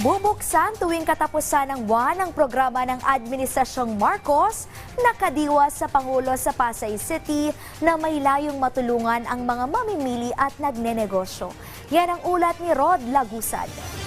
Bubuksan tuwing katapusan ng buwan ang programa ng Administrasyong Marcos nakadiwa sa Pangulo sa Pasay City na may layong matulungan ang mga mamimili at nagnenegosyo. Yan ang ulat ni Rod Lagusad.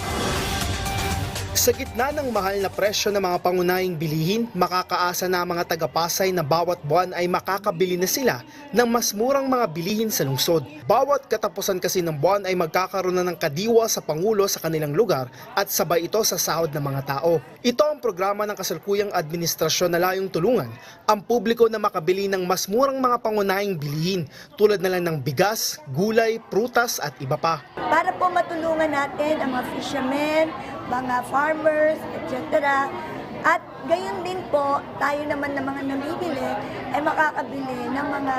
Sa gitna ng mahal na presyo ng mga pangunahing bilihin, makakaasa na mga taga-Pasay na bawat buwan ay makakabili na sila ng mas murang mga bilihin sa lungsod. Bawat katapusan kasi ng buwan ay magkakaroon na ng kadiwa sa Pangulo sa kanilang lugar at sabay ito sa sahod ng mga tao. Ito ang programa ng kasalukuyang administrasyon na layong tulungan ang publiko na makabili ng mas murang mga pangunahing bilihin tulad na lang ng bigas, gulay, prutas at iba pa. para po matulungan natin ang mga fishermen, mga farmers, etc. At gayon din po, tayo naman ng mga namimili ay makakabili ng mga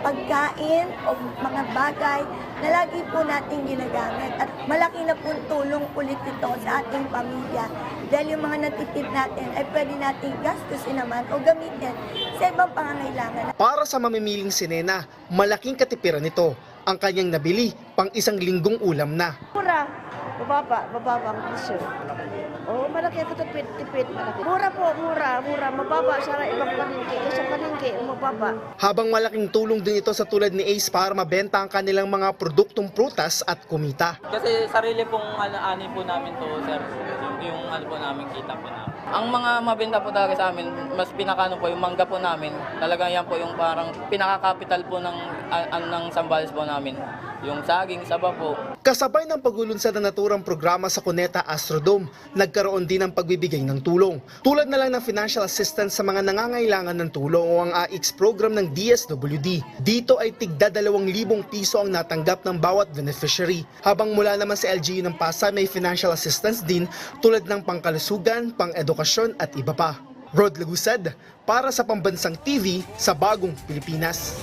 pagkain o mga bagay na lagi po natin ginagamit. At malaki na po tulong ulit ito sa ating pamilya. Dahil yung mga natitip natin ay pwede natin gastusin naman o gamitin sa ibang pangangailangan. Para sa mamimiling sinena, malaking katipiran nito. Ang kanyang nabili pang isang linggong ulam na. Mura. Bababa, bababa ang presyo. Oo, malaki ito tipid-tipid. Malaki. Mura po, mura, mura. Mababa sa ibang palengke. Kasi palengke, mababa. Habang malaking tulong din ito sa tulad ni Ace para mabenta ang kanilang mga produktong prutas at kumita. Kasi sarili pong ano, ani po namin to, sir. Yung, yung ano po namin, kita po namin. Ang mga mabenta po talaga sa amin, mas pinakano po, yung mangga po namin, talagang yan po yung parang pinaka-capital po ng, an, ng sambales po namin. Yung saging, saba po. Kasabay ng paglulunsad ng naturang programa sa Cuneta Astrodome, nagkaroon din ng pagbibigay ng tulong. Tulad na lang ng financial assistance sa mga nangangailangan ng tulong o ang AIX program ng DSWD. Dito ay tigda 2,000 piso ang natanggap ng bawat beneficiary. Habang mula naman sa LGU ng Pasay may financial assistance din tulad ng pangkalusugan, pang-edukasyon at iba pa. Rod Lagusad para sa Pambansang TV sa Bagong Pilipinas.